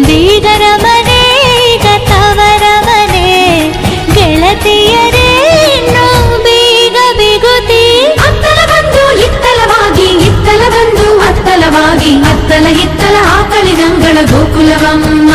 ಬೀಗರ ಮನೆ ತವರ ಮನೆ, ಗೆಳತಿಯರೇ ಬೇಗ ಬಿಗುತಿ. ಅತ್ತಲ ಬಂದು ಇತ್ತಲವಾಗಿ ಇತ್ತಲ ಬಂದು ಅತ್ತಲವಾಗಿ ಅತ್ತಲ ಇತ್ತಲ ಆಕಳಿನಂಗಳ ಗೋಕುಲವಮ್ಮ.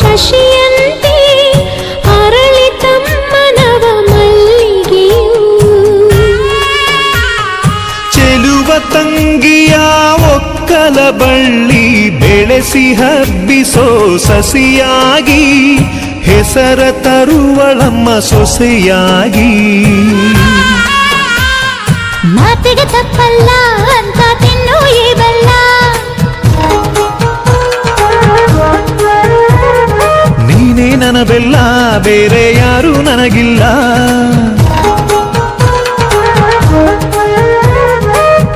ಶಶಿಯಂತೆ ಅರಳಿ ತಮ್ಮನವ ಮಲ್ಲಿಗೆಯು ಚೆಲುವ ತಂಗಿಯ ಒಕ್ಕಲ ಬಳ್ಳಿ ಬೆಳೆಸಿ ಹಬ್ಬಿಸೋ ಸಸಿಯಾಗಿ ಹೆಸರ ತರುವಳಮ್ಮ ಸೊಸೆಯಾಗಿ ಮಾತಿಗೆ ತಪ್ಪಲ್ಲ ಅಂತ ತಿನ್ನು ಈ ಬೆಲ್ಲ ಬೆಲ್ಲ ಬೇರೆ ಯಾರು ನನಗಿಲ್ಲ.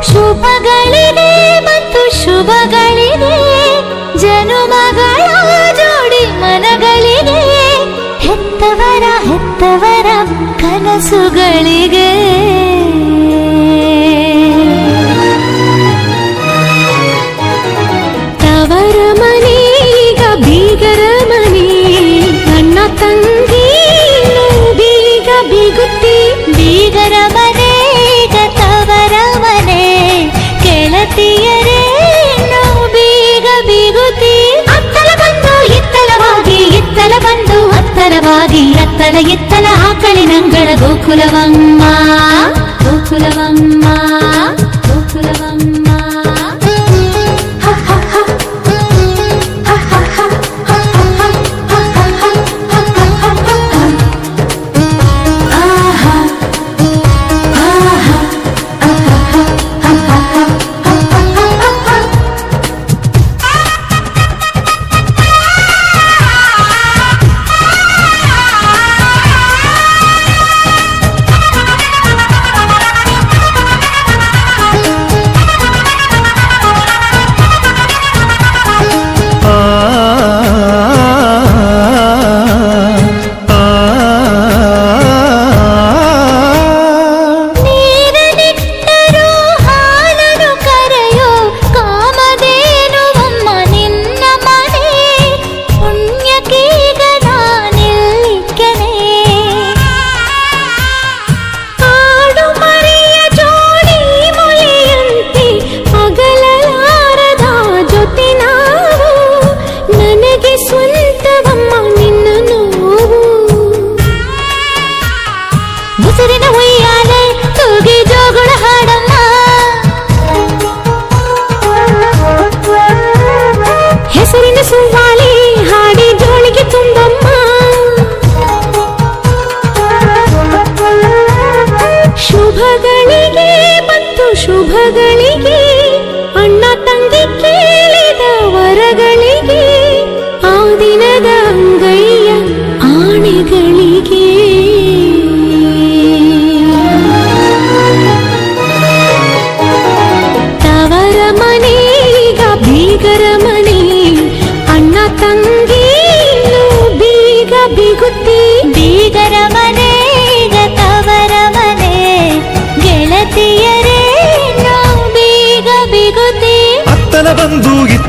ಶುಭಗಳಿದೆ ಮತ್ತು ಶುಭಗಳಿದೆ ಜನುಮಗಳ ಜೋಡಿ ಮನಗಳಿದೆ ಹೆತ್ತವರ ಹೆತ್ತವರ ಕನಸುಗಳಿಗೆ. ಗೆಳತಿಯರೇ ಬೀಗ ಬೀಗುತಿ ಅತ್ತಲ ಬಂದು ಇತ್ತಲವಾಗಿ ಇತ್ತಲ ಬಂದು ಹತ್ತರವಾಗಿ ಅತ್ತಲ ಇತ್ತಲ ಆಕಳಿನಂಗಳ ಗೋಕುಲವಮ್ಮ ಗೋಕುಲವಮ್ಮ ಗೋಕುಲವಮ್ಮ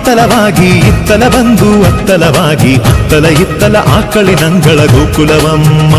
ಬಂದು ಇತ್ತಲವಾಗಿ ಇತ್ತಲ ಬಂದು ಅತ್ತಲವಾಗಿ ಅತ್ತಲ ಇತ್ತಲ ಆಕಳಿನಂಗಳ ಗೋಕುಲವಮ್ಮ.